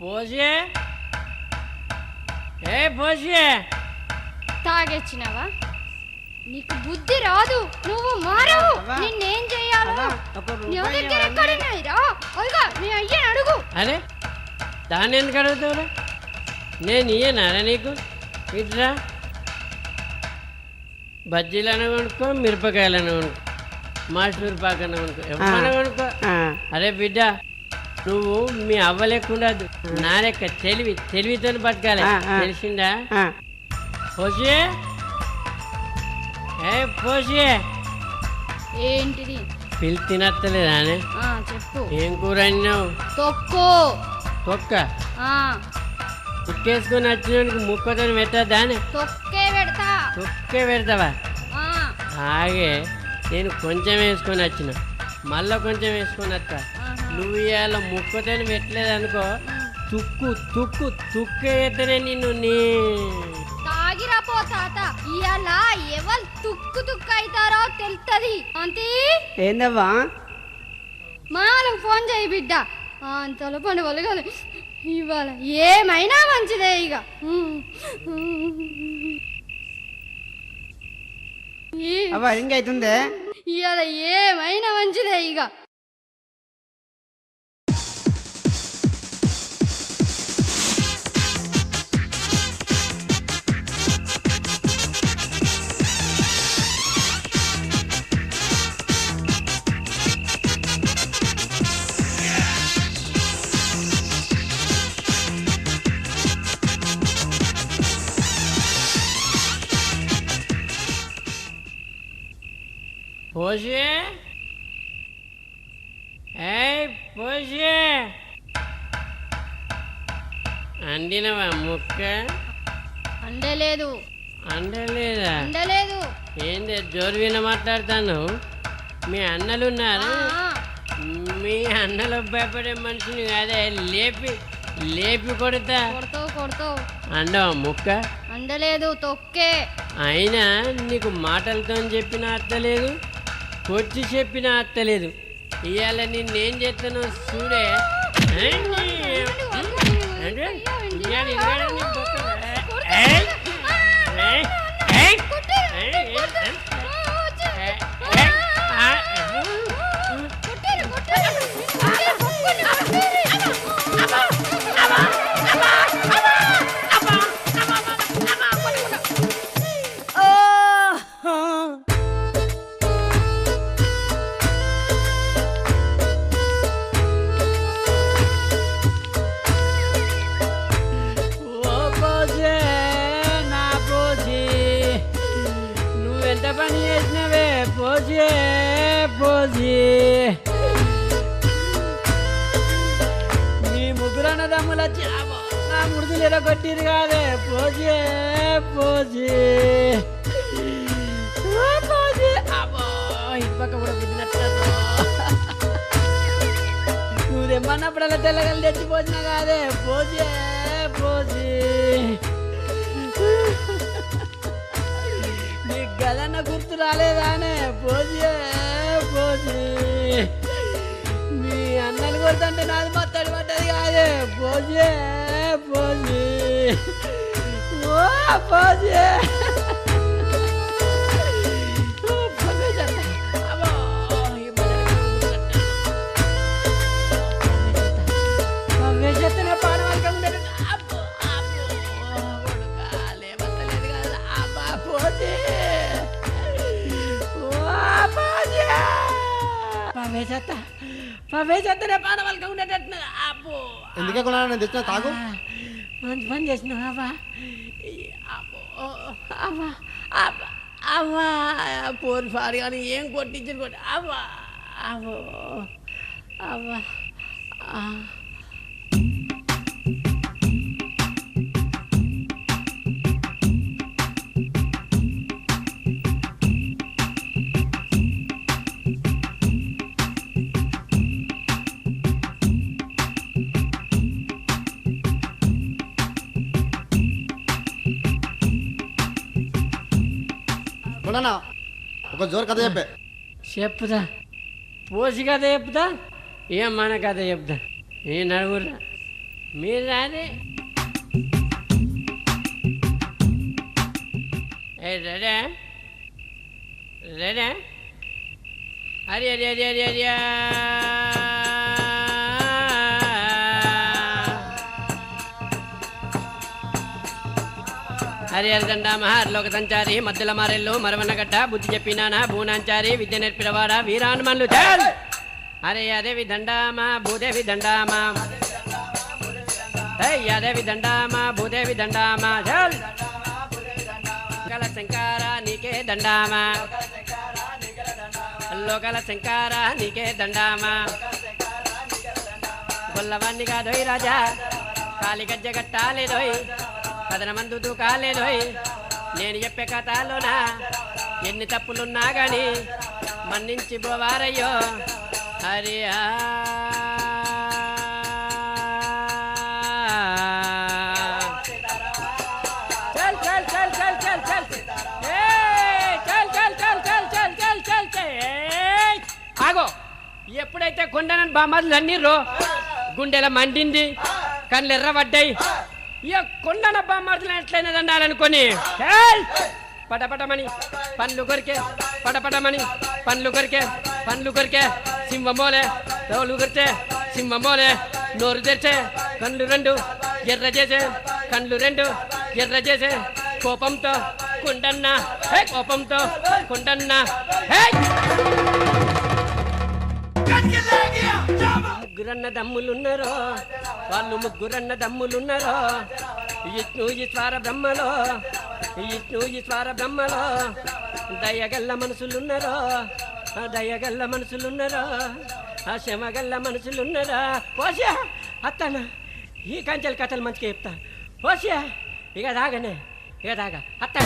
పోసే ఏ పోసే తాగొచ్చినావా నీకు బుద్ధి రాదు నువ్వు మారవు. నిన్నేం ఒక నీ దగ్గర నీ అయ్యని అడుగు. అరే దాన్ని ఎందుకు అడుగుతావురా? నేను ఇయ్యనారా నీకు? ఇట్రా. బజ్జీలను కొనుక్కో మిరపకాయలను కొనుక్కో. మాస్టర్ పాకన్న కొనుక్కో. ఎవరైనా కొనుక్కో. అరే బిడ్డ నువ్వు మీ అవ్వ లేకుండా నా లెక్క తెలివి తెలివితో బతకాలి. తెలిసిందా. పోసి ఏ పోసి ఏంటిది? పిల్లి తినత్తలేదా చెప్పు. ఏం కూర అన్నావు? తొక్కు. తొక్క? ఆ. ఉక్కేసుకొని వచ్చినోడికి ముక్కతో పెట్టద్దా తొక్కే పెడతా. తొక్కే పెడతావా? ఆ. ఆగే నేను కొంచెం వేసుకొని వచ్చిన. మళ్ళా కొంచెం వేసుకొని వస్తా. నువ్వు ఇవాళ ముక్కతో పెట్టలేదు అనుకో తుక్కు తుక్కు తుక్కే ఎత్తనే నిన్ను నీ. తాగిరా పో తాత. ఇవాళ ఎవరు తుక్కు తుక్కు అవుతారో తెలుస్తుంది అంతే ఏందవ్వా? మాలకు ఫోన్ చేయి బిడ్డ. అంతలో పండు వలగాలి. ఇవాళ ఏమైనా మంచిదే ఇక. ఇంకా అవుతుందే? ఇవాళ ఏమైనా మంచిదే ఇక. పోసి ఏ పోసి అండినవా ముక్క? అండలేదు అండలేదా అండలేదు ఏంది జోరు విన మాట్లాడతాను మీ అన్నలు ఉన్నారు మీ అన్నలు భయపడే మనిషిని కాదే లేపి లేపి కొడతా. కొడతావు కొడతావు. అండవా ముక్క? అండలేదు తొక్కే. అయినా నీకు మాటలతో చెప్పిన అత్తలేదు కొట్టి చెప్పినా అత్తలేదు ఇవాళ నిన్నేం చేస్తాను చూడే ఏంటి? నువ్వెంత పని చేసినవే పోజే పోజీ మీ ముగ్గురు అన్నదమ్ములు వచ్చి అమ్మో, నా మృదులు ఎరగొట్టిరు కాదే పోజే పోజీ ఓ పోజీ అమ్మో ఇటు పక్క కూడా పుట్టినట్టు నువ్వు తెమ్మన్నప్పుడల్లా తెల్లగలు తెచ్చిపోతున్నా కాదే పోజే పోజీ రాలేదానే పోజే పోజీ మీ అన్నలు కొడుతుంటే నాది మొత్తడి పడ్డది కాదే. పోజే పోజీ ఓ పోజే చేత పవే చేస్తేనే పాడవలకం ఉండేటట్టున్నది అబ్బో. ఎందుకే కొన్నాను నేను తెచ్చిన? తాగు. మంచి పని చేసినావు అవ్వా అబ్బో అవ్వా అవ్వా అవ్వా పోరు ఫారు కానీ ఏం కొట్టించారు కొట్టి అవ్వా అవ్వో అవ్వా ఆ. కొన్నానా ఒక జోరు కథ చెప్పే చెప్పుదా పోసి కథ చెప్తా ఏం మన కథ చెప్తా ఏ నలుగురా మీరు రాదే ఏ రెడే రెడే అరే అరే అరే అరే అరే హరి హరిదండ మహర్లోక సంచారి మధ్యల మారెల్లు మరవన్నగడ్డ బుద్ధి చెప్పినానా భూనాంచారి విద్య నేర్పినవాడ వీరాన్మన్లు చాల్ అరే అదేవి దండామా భూదేవి దండామా? హే అదేవి దండామా భూదేవి దండామా? చాల్! లోకల శంకార నీకే దండామా? లోకల శంకార నీకే దండామా? గొల్లవాణ్ణి కాదోయ్ రాజా కాలి గజ్జ కట్టాలేదోయ్. కథనమందు కాలేదు నేను చెప్పే కథలోనా ఎన్ని తప్పులున్నా గాని మన్నించి పోవారయ్యో హరి ఎప్పుడైతే కొండనని బామ్మలు అన్నీరో గుండెల మండింది కళ్ళెర్రబడ్డాయి ఇక కొండన బామ్మర్దులు ఎట్లయినది అన్నారనుకొని పటపటమని పండ్లు కొరికే పటపటమని పండ్లు కొరికే పండ్లు కొరికే సింహమోలే తోలు కొరితే సింహమోలే నోరు తెరిచే కళ్ళు రెండు ఎర్ర చేసే కళ్ళు రెండు ఎర్ర చేసే కోపంతో కుండన్న హే కోపంతో కుండన్న హే! ముగ్గురన్న దమ్ములున్నారో? వాళ్ళు ముగ్గురన్న దమ్ములున్నారో? విష్ణు ఈశ్వర బ్రహ్మలో విష్ణు ఈశ్వర బ్రహ్మలో దయగల్ల మనుషులున్నారో దయగల్ల మనుషులున్నారో ఆ శమగల్ల మనుషులున్నారా పోసా అత్తన ఈ కంచెల కథలు మంచిగా చెప్తా పోసా ఇక దాగనే ఇక దాగా అత్త